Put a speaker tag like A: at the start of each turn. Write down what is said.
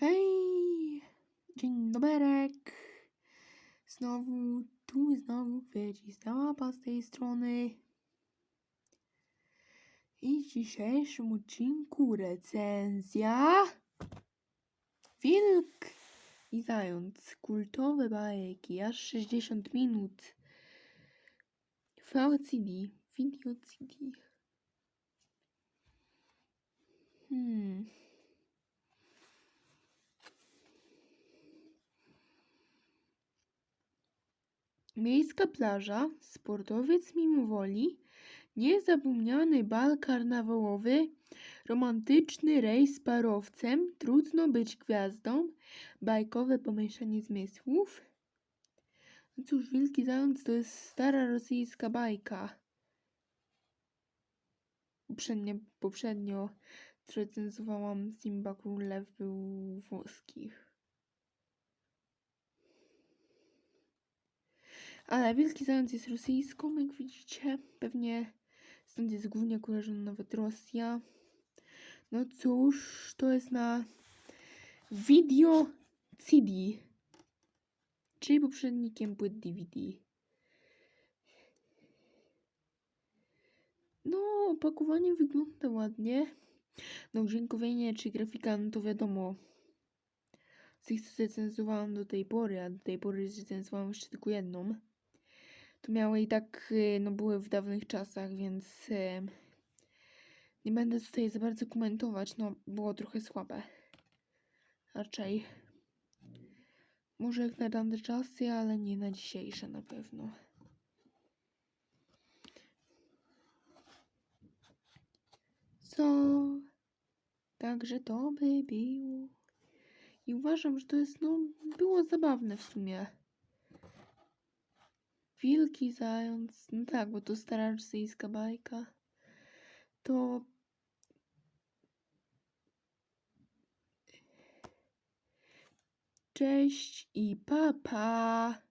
A: Hej! Dzień doberek! Znowu, tu znowu łapa z tej strony. I w dzisiejszym odcinku recenzja Wilk i Zając. Kultowe bajki, aż 60 minut. VCD, Video CD. Hmm. Miejska plaża, sportowiec mimowoli, niezapomniany bal karnawałowy, romantyczny rejs parowcem, trudno być gwiazdą, bajkowe pomieszanie zmysłów. No cóż, Wilki Zając to jest stara rosyjska bajka. Poprzednio, poprzednio recenzowałam Simba Królew był włoskich. Ale Wielki Zając jest rosyjską, jak widzicie. Pewnie stąd jest głównie kojarzona nawet Rosja. No cóż, to jest na Video CD. Czyli poprzednikiem płyt DVD. No, opakowanie wygląda ładnie. No, udźwiękowienie czy grafika, no to wiadomo. Z tych, co recenzowałam do tej pory, a do tej pory recenzowałam jeszcze tylko jedną. To miały i tak, y, no były w dawnych czasach, więc y, nie będę tutaj za bardzo komentować. No, było trochę słabe. Raczej. Może jak na tamte czasy, ale nie na dzisiejsze na pewno. Co? Także to by było. I uważam, że to jest, no, było zabawne w sumie. Wilki, zając, no tak, bo to stara rosyjska bajka. To Cześć i papa. Pa.